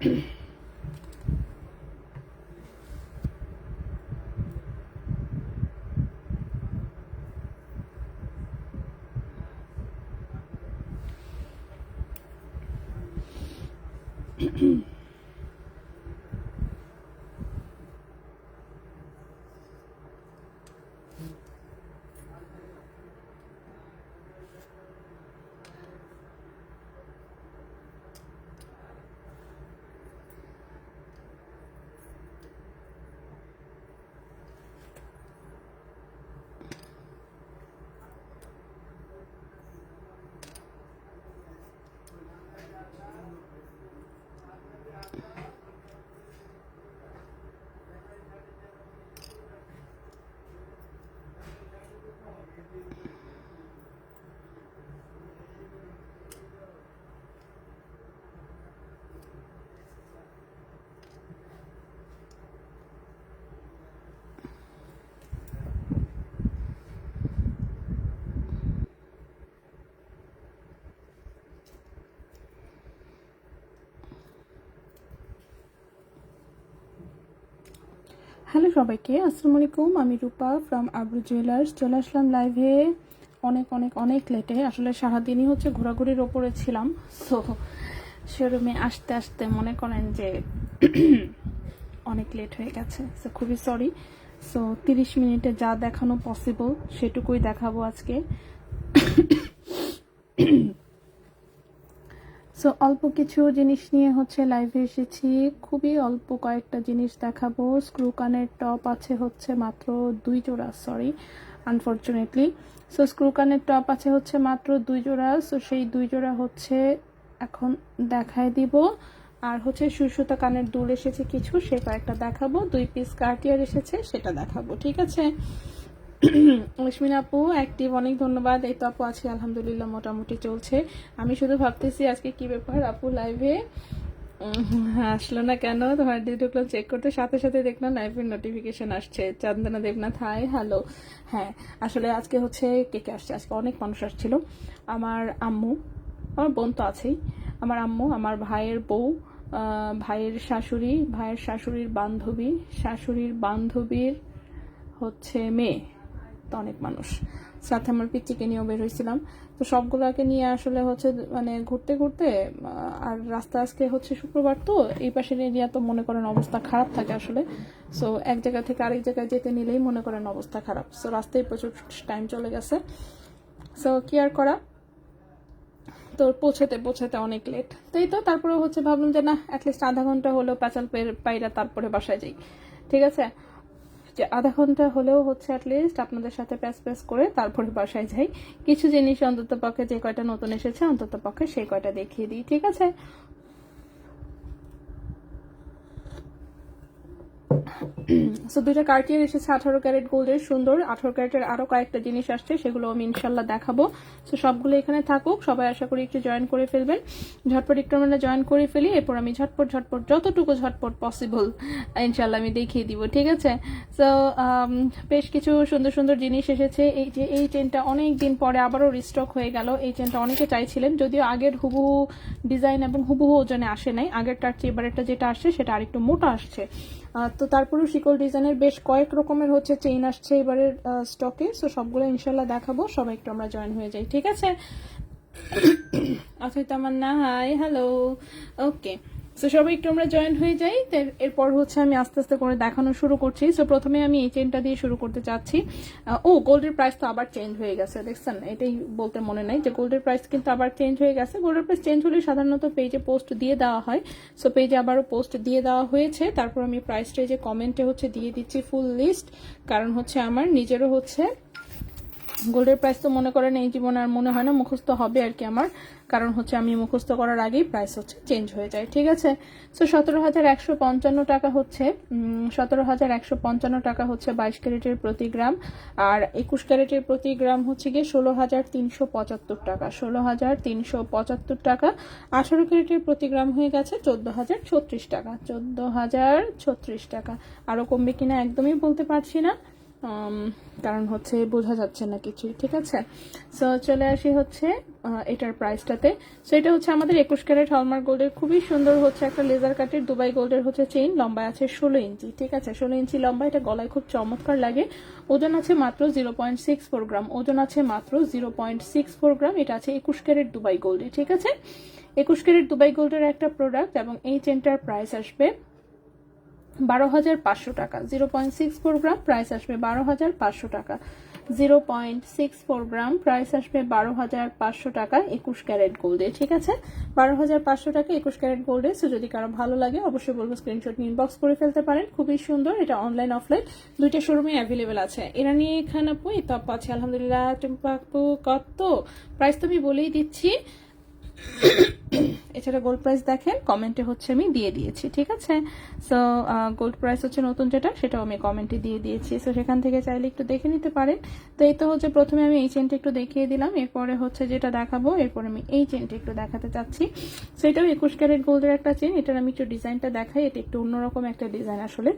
Mm-hmm. Hello সবাইকে, আসসালামু আলাইকুম। আমি রূপা ফ্রম আবরু জুয়েলার্স চলে আসলাম লাইভে অনেক অনেক অনেক লেটে আসলে সারাদিনই হচ্ছে ঘোরাঘুরির ওপরে ছিলাম। সো শোরুমে আসতে আসতে মনে করেন যে অনেক লেট হয়ে গেছে। সো খুবই সরি সো তিরিশ মিনিটে যা দেখানো পসিবল সেটুকুই দেখাবো আজকে। সো অল্প কিছু জিনিস নিয়ে হচ্ছে লাইভে এসেছি। খুবই অল্প কয়েকটা জিনিস দেখাবো। স্ক্রু কানের টপ আছে হচ্ছে মাত্র দুই জোড়া সরি আনফর্চুনেটলি সো স্ক্রু কানের টপ আছে হচ্ছে মাত্র দুই জোড়া। সো সেই দুই জোড়া হচ্ছে এখন দেখায় দিব। আর হচ্ছে সুসুতা কানের দুল এসেছে কিছু, সে কয়েকটা দেখাবো। দুই পিস কার্টিয়ার এসেছে, সেটা দেখাবো, ঠিক আছে? লক্ষ্মী আপু অ্যাক্টিভ অনেক ধন্যবাদ। এই তো আপু আছি, আলহামদুলিল্লাহ, মোটামুটি চলছে। আমি শুধু ভাবতেছি আজকে কি ব্যাপার, আপু লাইভে আসলো না কেন? তোমার ডিউটিগুলো চেক করতে, সাথে সাথে দেখলাম লাইভের নোটিফিকেশন আসছে। চন্দনা দেবনাথ হাই হ্যালো হ্যাঁ আসলে আজকে হচ্ছে কে কে আসছে? আজকে অনেক মানুষ আসছিল। আমার আম্মু, আমার বোন তো আছেই। আমার আম্মু, আমার ভাইয়ের বউ ভাইয়ের শাশুড়ি, ভাইয়ের শাশুড়ির বান্ধবী, শাশুড়ির বান্ধবীর হচ্ছে মেয়ে। তো অনেক মানুষ। সাথে আমার পিচ্চিকে নিয়েও বের হয়েছিলাম। তো সবগুলোকে নিয়ে আসলে হচ্ছে মানে ঘুরতে ঘুরতে আর রাস্তা আজকে হচ্ছে শুক্রবার, তো এই পাশের এরিয়া তো মনে করেন অবস্থা খারাপ থাকে আসলে। সো এক জায়গা থেকে আরেক জায়গায় যেতে নিলেই মনে করেন অবস্থা খারাপ। সো রাস্তায় প্রচুর টাইম চলে গেছে। সো কি আর করা? তো পৌঁছাতে পৌঁছাতে অনেক লেট তো এই তো তারপরে হচ্ছে ভাবলাম যে না অ্যাটলিস্ট আধা ঘণ্টা হলেও প্যাচাল পাইরা তারপরে বাসায় যাই। ঠিক আছে? যে আধা ঘণ্টা হলেও হচ্ছে অ্যাটলিস্ট আপনাদের সাথে প্যাস প্যাস করে তারপরে বাসায় যাই। কিছু জিনিস অন্তত পক্ষে যে কয়টা নতুন এসেছে অন্তত পক্ষে সেই কয়টা দেখিয়ে দিই, ঠিক আছে? সো দুইটা কার্টিয়ার এসেছে আঠারো ক্যারেট গোল্ডের সুন্দর। আঠারো ক্যারেটের আরও কয়েকটা জিনিস আসছে, সেগুলো আমি ইনশাল্লাহ দেখাবো। সো সবগুলো এখানে থাকুক, সবাই আশা করি একটু জয়েন করে ফেলবেন। ঝটপট একটু আমরা জয়েন করে ফেলি, এরপর আমি ঝটপট ঝটপট, যতটুকু ঝটপট পসিবল ইনশাল্লাহ আমি দেখিয়ে দিব, ঠিক আছে? সো বেশ কিছু সুন্দর সুন্দর জিনিস এসেছে। এই যে, এই চেনটা অনেক দিন পরে আবারও রিস্টক হয়ে গেল। এই চেনটা অনেকে চাইছিলেন, যদিও আগের হুবহু ডিজাইন এবং হুবহু ওজনে আসে নাই। আগেরটার চেয়ে এবারেরটা যেটা আসছে, সেটা আরেকটু মোটা আসছে। তো তারপরেও শিকল ডিজাইনের বেশ কয়েক রকমের হচ্ছে চেইন আসছে এবারের স্টকে সো সবগুলো ইনশাল্লাহ দেখাবো। সবাই একটু আমরা জয়েন হয়ে যাই, ঠিক আছে? অথৈ না হাই হ্যালো ওকে সো সবাই একটু আমরা জয়েন হয়ে যাই। এরপর হচ্ছে আমি আস্তে আস্তে করে দেখানো শুরু করছি। সো প্রথমে আমি এই চেনটা দিয়ে শুরু করতে চাচ্ছি। ও গোল্ডের প্রাইস তো আবার চেঞ্জ হয়ে গেছে। দেখছেন? এটাই বলতে মনে নাই যে গোল্ডের প্রাইস কিন্তু আবার চেঞ্জ হয়ে গেছে। গোল্ডের প্রাইস চেঞ্জ হলে সাধারণত পেজে পোস্ট দিয়ে দেওয়া হয়। সো পেজে আবারও পোস্ট দিয়ে দেওয়া হয়েছে। তারপর আমি প্রাইসটা যে কমেন্টে হচ্ছে দিয়ে দিচ্ছি ফুল লিস্ট কারণ হচ্ছে আমার নিজেরও হচ্ছে গোল্ডের প্রাইস তো মনে করেন এই জীবনে আর মনে হয় না, মুখস্থ হবে আর কি আমার। কারণ হচ্ছে আমি মুখস্থ করার আগেই প্রাইস হচ্ছে চেঞ্জ হয়ে যায়, ঠিক আছে? সো সতেরো হাজার একশো পঞ্চান্ন টাকা হচ্ছে সতেরো হাজার একশো পঞ্চান্ন টাকা হচ্ছে বাইশ ক্যারেটের প্রতি গ্রাম, আর একুশ ক্যারেটের প্রতি গ্রাম হচ্ছে গিয়ে ষোলো হাজার তিনশো পঁচাত্তর টাকা, ষোলো হাজার তিনশো পঁচাত্তর টাকা। আঠারো ক্যারেটের প্রতি গ্রাম হয়ে গেছে চোদ্দ হাজার ছত্রিশ টাকা, চোদ্দ হাজার ছত্রিশ টাকা। আরও কমবে কিনা একদমই বলতে পারছি না। কারণ হচ্ছে বোঝা যাচ্ছে না কিছুই, ঠিক আছে? সো চলে আসি হচ্ছে এটার প্রাইসটাতে সো এটা হচ্ছে আমাদের একুশ ক্যারেট হলমার্ক গোল্ডের খুবই সুন্দর হচ্ছে একটা লেজার কাটের দুবাই গোল্ডের হচ্ছে চেইন লম্বা আছে ষোলো ইঞ্চি, ঠিক আছে? ষোলো ইঞ্চি লম্বা, এটা গলায় খুব চমৎকার লাগে। ওজন আছে মাত্র zero point six four gram ওজন আছে মাত্র zero point six four gram এটা আছে একুশ ক্যারেট দুবাই গোল্ডে ঠিক আছে? একুশ ক্যারেট দুবাই গোল্ডের একটা প্রোডাক্ট এবং এই চেনটার প্রাইস আসবে বারো হাজার পাঁচশো টাকা। Zero point six four gram price আসবে বারো হাজার পাঁচশো টাকা। Zero point six four gram price আসবে বারো হাজার পাঁচশো টাকা একুশ ক্যারেট গোল্ডে ঠিক আছে? বারো হাজার পাঁচশো টাকা একুশ ক্যারেট গোল্ডে সো যদি কারও ভালো লাগে, অবশ্যই বলব স্ক্রিনশট ইনবক্স করে ফেলতে পারেন। খুবই সুন্দর, এটা অনলাইন অফলাইন দুইটা শোরুমে অ্যাভেলেবেল আছে। এরা নিয়ে এখানে আপু, এই তপ আছে, আলহামদুলিল্লাহ, টুম্পা আপু, কত? প্রাইস তো আমি বলেই দিচ্ছি। এছাড়া গোল্ড প্রাইস দেখেন কমেন্টে হচ্ছে আমি দিয়ে দিয়েছি, ঠিক আছে? সো গোল্ড প্রাইস হচ্ছে নতুন যেটা, সেটাও আমি কমেন্টে দিয়ে দিয়েছি। সো সেখান থেকে চাইলে একটু দেখে নিতে পারেন। তো এই তো হচ্ছে প্রথমে আমি এই চেনটা একটু দেখিয়ে দিলাম, এরপরে হচ্ছে যেটা দেখাবো, এরপরে আমি এই চেনটা একটু দেখাতে চাচ্ছি। সেটাও একুশ ক্যারেট গোল্ডের একটা চেন এটার আমি একটু ডিজাইনটা দেখাই, এটা একটু অন্যরকম একটা ডিজাইন আসলে।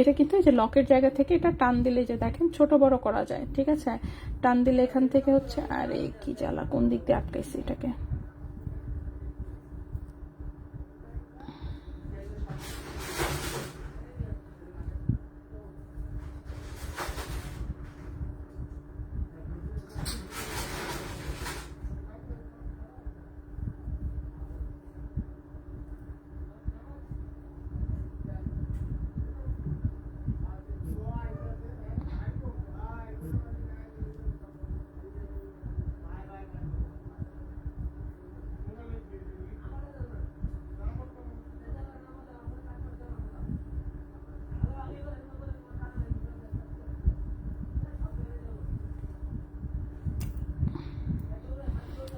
এটা কিন্তু এই যে লকের জায়গা থেকে এটা টান দিলে যে দেখেন ছোট বড় করা যায়, ঠিক আছে? টান দিলে এখান থেকে হচ্ছে, আরে কি জ্বালা, কোন দিক দিয়ে আটকাইছি এটাকে?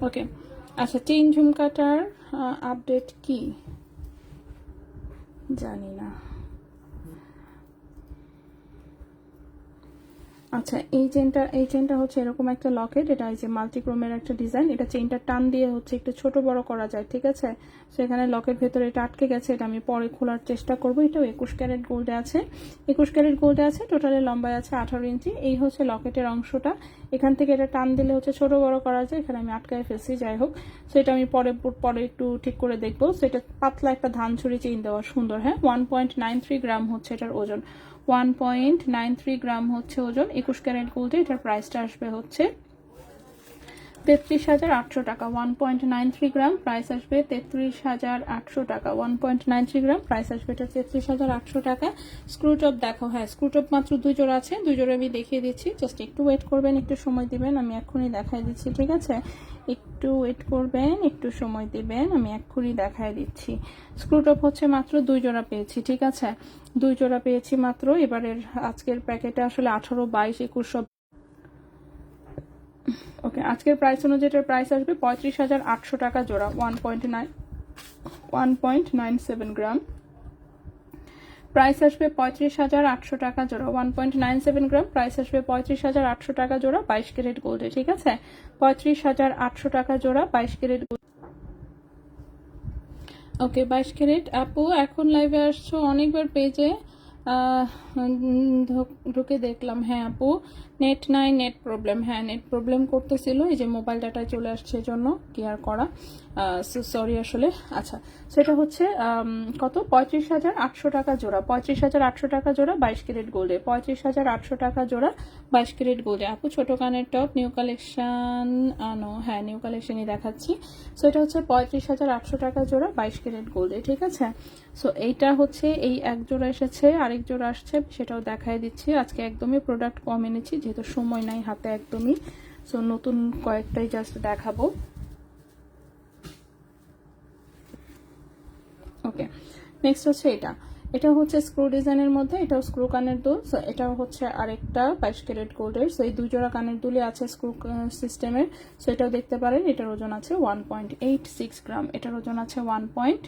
ওকে আচ্ছা চেইন ঝুমকাটার আপডেট কি? জানি না। আচ্ছা এই চেনটা এই চেনটা হচ্ছে এরকম একটা লকেট এটা এই যে মাল্টিক্রোমের একটা ডিজাইন এটা চেনটা টান দিয়ে হচ্ছে একটু ছোট বড় করা যায়, ঠিক আছে? সেখানে লকেট ভেতরে এটা আটকে গেছে, এটা আমি পরে খোলার চেষ্টা করব, এটাও একুশ ক্যারেট গোল্ডে আছে। একুশ ক্যারেট গোল্ডে আছে টোটালি লম্বায় আছে আঠারো ইঞ্চি, এই হচ্ছে লকেটের অংশটা। এখান থেকে এটা টান দিলে হচ্ছে ছোট বড় করা যায়, এখানে আমি আটকায় ফেলছি, যাই হোক। সেটা আমি পরে পরে একটু ঠিক করে দেখব। সেটা পাতলা একটা ধান ছুরি চেইন দেওয়া সুন্দর হ্যাঁ? One point nine three gram হচ্ছে এটার ওজন। One point nine three gram হচ্ছে ওজন, একুশ ক্যারেট গোল্ডে এটার প্রাইসটা আসবে হচ্ছে তেত্রিশ হাজার আটশো টাকা। One point nine three gram price আসবে তেত্রিশ হাজার আটশো টাকা। One point nine three gram price আসবে এটা তেত্রিশ হাজার আটশো টাকা। স্ক্রুটপ দেখো হ্যাঁ স্ক্রুটপ মাত্র দুই জোড়া আছে, দুই জোড়া আমি দেখিয়ে দিচ্ছি। জাস্ট একটু ওয়েট করবেন, একটু সময় দিবেন, আমি এক্ষুনি দেখাই দিচ্ছি, ঠিক আছে? একটু ওয়েট করবেন, একটু সময় দেবেন, আমি এক্ষুনি দেখাই দিচ্ছি। স্ক্রুটপ হচ্ছে মাত্র দুই জোড়া পেয়েছি, ঠিক আছে? দুই জোড়া পেয়েছি মাত্র, এবারের আজকের প্যাকেটে আসলে আঠারো, বাইশ, একুশ সব ওকে আজকের প্রাইস অনুযায়ী প্রাইস আসবে পঁয়ত্রিশ হাজার আটশো টাকা জোড়া one point nine one point nine seven gram price আসবে পঁয়ত্রিশ হাজার আটশো টাকা জোড়া। One point nine seven gram price আসবে পঁয়ত্রিশ হাজার আটশো টাকা জোড়া, বাইশ ক্যারেট গোল্ডে ঠিক আছে? পঁয়ত্রিশ হাজার আটশো টাকা জোড়া, বাইশ ক্যারেট গোল্ড ওকে বাইশ ক্যারেট। আপু, এখন লাইভে আসছো অনেকবার পেজে ঢুকে দেখলাম। হ্যাঁ আপু। নেট নাই, নেট প্রবলেম হ্যাঁ নেট প্রবলেম করতেছিল। এই যে মোবাইল ডাটায় চলে আসছে জন্য কি আর করা সরি আসলে। আচ্ছা সেটা হচ্ছে কত? পঁয়ত্রিশ হাজার আটশো টাকা জোড়া। পঁয়ত্রিশ হাজার আটশো টাকা জোড়া বাইশ ক্যারেট গোল্ডে পঁয়ত্রিশ হাজার আটশো টাকা জোড়া বাইশ ক্যারেট গোল্ডে আপু, ছোট কানের টপ নিউ কালেকশন আনো হ্যাঁ নিউ কালেকশনই দেখাচ্ছি। সো এটা হচ্ছে পঁয়ত্রিশ হাজার আটশো টাকা জোড়া বাইশ ক্যারেট গোল্ডে ঠিক আছে? সো এইটা হচ্ছে, এই এক জোড়া এসেছে, আরেক জোড়া আসছে, সেটাও দেখাই দিচ্ছি। আজকে একদমই প্রোডাক্ট কম এনেছি যেহেতু সময় নাই হাতে একদমই সো নতুন কয়েকটাই জাস্ট দেখাবো। ওকে নেক্সট হচ্ছে এটা। এটা হচ্ছে স্ক্রু ডিজাইনের মধ্যে, এটাও স্ক্রু কানের দুল সো এটাও হচ্ছে আরেকটা বাইশ ক্যারেট গোল্ডের সো এই দুই জোড়া কানের দুলে আছে স্ক্রু সিস্টেমের সো এটাও দেখতে পারেন, এটার ওজন আছে one point eight six gram এটার ওজন আছে one point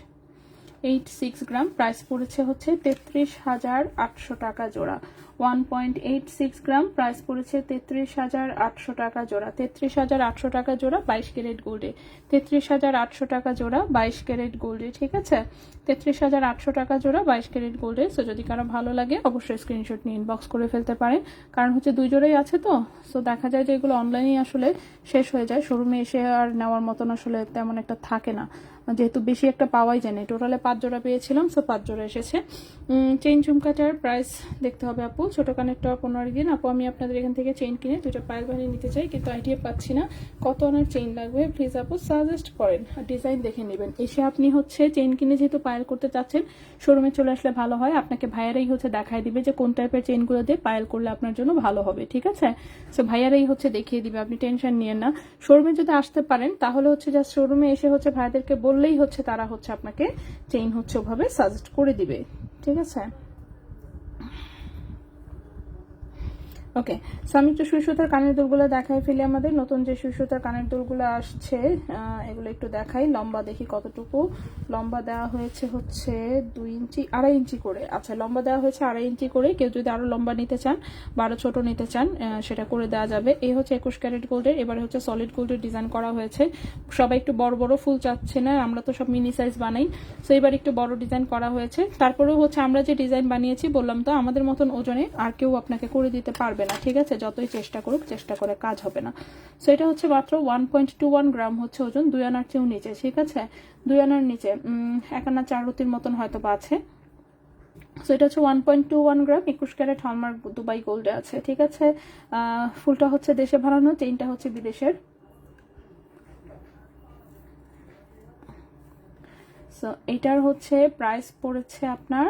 eight six gram price পড়েছে হচ্ছে তেত্রিশ হাজার আটশো টাকা জোড়া। One point eight six gram price পড়েছে তেত্রিশ হাজার আটশো টাকা জোড়া। তেত্রিশ হাজার আটশো টাকা জোড়া, বাইশ ক্যারেট গোল্ডে। তেত্রিশ হাজার আটশো টাকা জোড়া, বাইশ ক্যারেট গোল্ডে, ঠিক আছে? তেত্রিশ হাজার আটশো টাকা জোড়া, বাইশ ক্যারেট গোল্ডে। সো যদি কারও ভালো লাগে, অবশ্যই স্ক্রিনশট নিয়ে ইনবক্স করে ফেলতে পারেন। কারণ হচ্ছে দুই জোড়াই আছে তো? সো দেখা যায় যে এগুলো অনলাইনে আসলে শেষ হয়ে যায়। শোরুমে এসে আর নেওয়ার মতন আসলে তেমন একটা থাকে না। যেহেতু বেশি একটা পাওয়াই যায় না। টোটালে পাঁচ জোড়া পেয়েছিলাম সো পাঁচ জোড়া এসেছে। চেইন ঝুমকাটার প্রাইস দেখতে হবে আপু। ছোট কানের টপ পনেরো দিন আপু, আমি আপনাদের এখান থেকে চেইন কিনে দুটো পায়েল বানিয়ে নিতে চাই, কিন্তু আইডিয়া পাচ্ছি না। কত আনার চেইন লাগবে? প্লিজ আপু সাজেস্ট করেন আর ডিজাইন দেখে নেবেন। এসে আপনি হচ্ছে চেইন কিনে যেহেতু পায়েল করতে চাচ্ছেন শোরুমে চলে আসলে ভালো হয়। আপনাকে ভাইয়ারাই হচ্ছে দেখায় দিবে যে কোন টাইপের চেইনগুলো দিয়ে পায়েল করলে আপনার জন্য ভালো হবে, ঠিক আছে? সো ভাইয়ারাই হচ্ছে দেখিয়ে দিবে, আপনি টেনশন নিয়েন না। শোরুমে যদি আসতে পারেন, তাহলে হচ্ছে জাস্ট শোরুমে এসে হচ্ছে ভাইয়াদেরকে বললেই হচ্ছে তারা হচ্ছে আপনাকে চেইন হচ্ছে ওভাবে সাজেস্ট করে দিবে। ঠিক আছে? ওকে সো আমি একটু কানের দুলগুলো দেখাই ফেলি আমাদের। নতুন যে সুই সুতার কানের দুলগুলো আসছে এগুলো একটু দেখাই। লম্বা দেখি কতটুকু। লম্বা দেওয়া হয়েছে হচ্ছে দুই ইঞ্চি, আড়াই ইঞ্চি করে। আচ্ছা লম্বা দেওয়া হয়েছে আড়াই ইঞ্চি করে। কেউ যদি আরও লম্বা নিতে চান, বা আরও ছোট নিতে চান সেটা করে দেওয়া যাবে। এই হচ্ছে একুশ ক্যারেট গোল্ডের। এবারে হচ্ছে সলিড গোল্ডের ডিজাইন করা হয়েছে। সবাই একটু বড় বড় ফুল চাচ্ছে না, আমরা তো সব মিনি সাইজ বানাই। সো এবার একটু বড় ডিজাইন করা হয়েছে। তারপরেও হচ্ছে আমরা যে ডিজাইন বানিয়েছি, বললাম তো আমাদের মতন ওজনে আর কেউ আপনাকে করে দিতে পারবে হবে না, ঠিক আছে? যতই চেষ্টা করুক, চেষ্টা করে কাজ হবে না। সো এটা হচ্ছে মাত্র one point two one gram হচ্ছে ওজন, দুই আনার চেয়েও নিচে, ঠিক আছে? দুই আনার নিচে এক আনা চার রুতির মতন হয়তো বা আছে। সো এটা হচ্ছে one point two one gram, একুশ ক্যারেট হলমার্ক দুবাই গোল্ডে আছে, ঠিক আছে? ফুলটা হচ্ছে দেশে বানানো, চেইনটা হচ্ছে বিদেশের। সো এটার হচ্ছে প্রাইস পড়েছে আপনার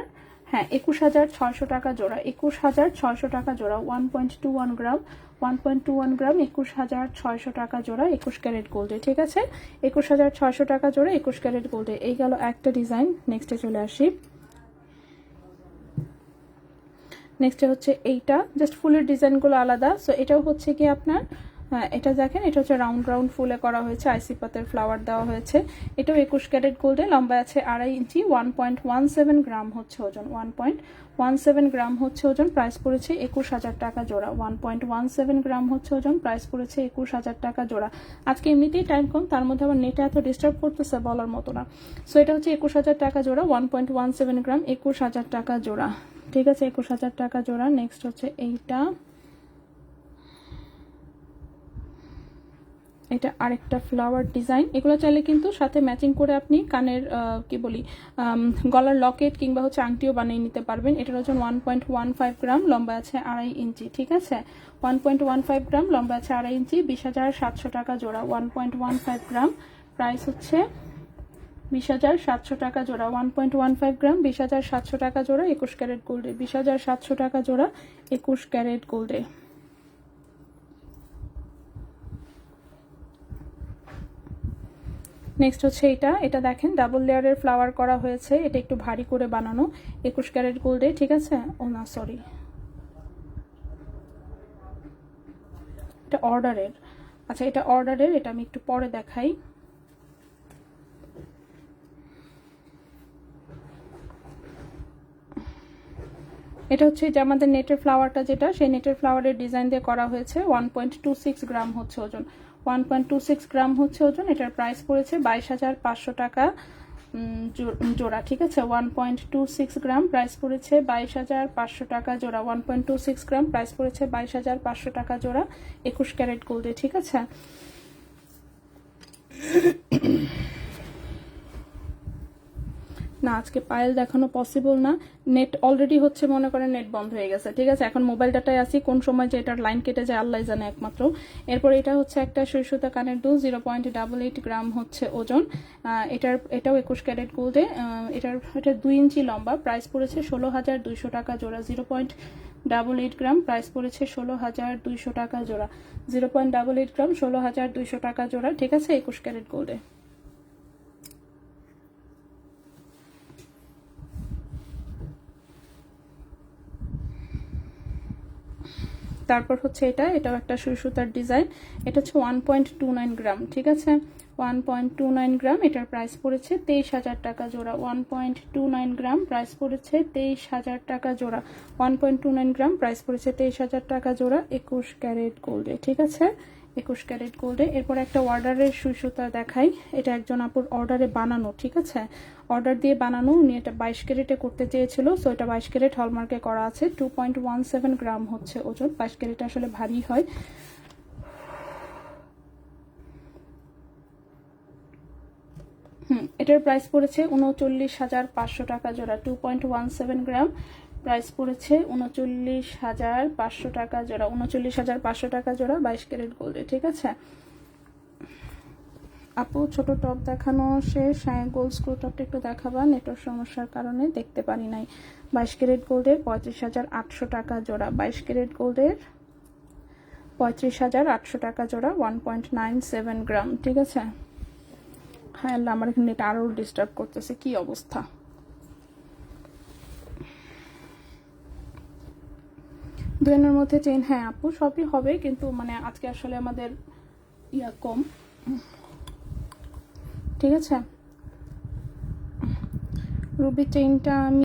হ্যাঁ একুশ হাজার ছয়শো টাকা জোড়া। একুশ হাজার ছয়শো টাকা জোড়া one point two one gram. One point two one gram, একুশ হাজার ছয়শো টাকা জোড়া, একুশ ক্যারেট গোল্ডে, ঠিক আছে? একুশ হাজার ছয়শো টাকা জোড়া, একুশ ক্যারেট গোল্ডে। এই গেল একটা ডিজাইন। নেক্সটে চলে আসি। নেক্সটে হচ্ছে এইটা। জাস্ট ফুলের ডিজাইনগুলো আলাদা। সো এটাও হচ্ছে কি আপনার? এটা দেখেন, এটা হচ্ছে রাউন্ড রাউন্ড ফুলে করা হয়েছে, আইসি পাতের ফ্লাওয়ার দেওয়া হয়েছে। এটাও একুশ ক্যারেট গোল্ডে লম্বা আছে আড়াই ইঞ্চি one point one seven gram হচ্ছে ওজন one point one seven gram হচ্ছে ওজন প্রাইস পড়েছে একুশ হাজার টাকা জোড়া one point one seven gram হচ্ছে ওজন প্রাইস পড়েছে একুশ হাজার টাকা জোড়া। আজকে এমনিতেই টাইম কম, তার মধ্যে আবার নেটে এত ডিস্টার্ব করতেছে বলার মতো না। সো এটা হচ্ছে একুশ হাজার টাকা জোড়া one point one seven gram একুশ হাজার টাকা জোড়া। ঠিক আছে, একুশ হাজার টাকা জোড়া নেক্সট হচ্ছে এইটা। এটা আরেকটা ফ্লাওয়ার ডিজাইন এগুলো চাইলে কিন্তু সাথে ম্যাচিং করে আপনি কানের কি বলি গলার লকেট কিংবা হচ্ছে আংটিও বানিয়ে নিতে পারবেন। এটার ওজন one point one five gram লম্বা আছে আড়াই ইঞ্চি, ঠিক আছে? One point one five gram লম্বা আছে আড়াই ইঞ্চি, বিশ হাজার সাতশো টাকা জোড়া one point one five gram price হচ্ছে বিশ হাজার সাতশো টাকা জোড়া one point one five gram বিশ হাজার সাতশো টাকা জোড়া, একুশ ক্যারেট গোল্ডে বিশ হাজার সাতশো টাকা জোড়া, একুশ ক্যারেট গোল্ডে নেক্সট হচ্ছে এটা এটা দেখেন ডাবল লেয়ারের ফ্লাওয়ার করা হয়েছে। এটা একটু ভারী করে বানানো। একুশ ক্যারেট গোল্ডে ঠিক আছে? ও না সরি এটা অর্ডারের আচ্ছা এটা অর্ডারের এটা আমি একটু পরে দেখাই। এটা হচ্ছে যে আমাদের নেটের ফ্লাওয়ারটা যেটা, সেই নেটের ফ্লাওয়ারের ডিজাইন দিয়ে করা হয়েছে। One point two six gram হচ্ছে ওজন। One point two six gram হচ্ছে ওজন, এটার প্রাইস পড়েছে বাইশ হাজার পাঁচশো টাকা। জোড়া, ঠিক আছে? One point two six gram price পড়েছে বাইশ হাজার পাঁচশো টাকা জোড়া। One point two six gram price পড়েছে বাইশ হাজার পাঁচশো টাকা জোড়া। একুশ ক্যারেট গোল্ডে ঠিক আছে? না, আজকে পায়েল দেখানো পসিবল না। নেট অলরেডি হচ্ছে, মনে করেন নেট বন্ধ হয়ে গেছে। ঠিক আছে, এখন মোবাইল ডাটায় আসি কোন সময় যে এটার লাইন কেটে যায় আল্লাহ জানে একমাত্র। এরপর এটা হচ্ছে একটা সুতা কানের দুল zero point double eight gram হচ্ছে ওজন। এটার, এটাও একুশ ক্যারেট গোল্ডে এটার, এটা দুই ইঞ্চি লম্বা প্রাইস পড়েছে ষোলো হাজার দুইশো টাকা জোড়া zero point double eight gram price পড়েছে ষোলো হাজার দুইশো টাকা জোড়া। Zero point double eight gram ষোলো হাজার দুইশো টাকা জোড়া, ঠিক আছে, একুশ ক্যারেট গোল্ডে তারপর হচ্ছে এটা, এটাও একটা সুতার ডিজাইন। এটা হচ্ছে one point two nine gram, ঠিক আছে? One point two nine gram, এটার প্রাইস পড়েছে তেইশ হাজার টাকা জোড়া। One point two nine gram price পড়েছে তেইশ হাজার টাকা জোড়া। One point two nine gram price পড়েছে তেইশ হাজার টাকা জোড়া, একুশ ক্যারেট গোল্ডে ঠিক আছে? একুশ ক্যারেট গোল্ডে এরপর একটা অর্ডারের সুই সুতা দেখাই। এটা একজন আপুর অর্ডারে বানানো, ঠিক আছে? অর্ডার দিয়ে বানানো, উনি এটা বাইশ ক্যারেটে করতে চেয়েছিল সো এটা বাইশ ক্যারেট হলমার্কে করা আছে। Two point one seven gram হচ্ছে ওজন, বাইশ ক্যারেট আসলে ভারী হয়। এটার প্রাইস পড়েছে উনচল্লিশ হাজার পাঁচশো টাকা জোড়া two point one seven gram. Price পড়েছে উনচল্লিশ হাজার পাঁচশো টাকা জোড়া। উনচল্লিশ হাজার পাঁচশো টাকা জোড়া বাইশ ক্যারেট গোল্ডে, ঠিক আছে? আপু, ছোট টপ দেখানো শেষ। হ্যাঁ গোল্ড স্ক্রু টপটা একটু দেখাবা। নেটওয়ার্ক সমস্যার কারণে দেখতে পারি নাই। বাইশ ক্যারেট গোল্ডের পঁয়ত্রিশ হাজার আটশো টাকা জোড়া। বাইশ ক্যারেট গোল্ডের পঁয়ত্রিশ হাজার আটশো টাকা জোড়া, one point nine seven gram, ঠিক আছে? হ্যাঁ আমার এখানে এটা আরও ডিস্টার্ব করতেছে। কি অবস্থা? দুজনের মধ্যে চেন হ্যাঁ আপু, সবই হবে, কিন্তু মানে আজকে আসলে আমাদের ইয়া কম। ঠিক আছে? রুবি চেইনটা আমি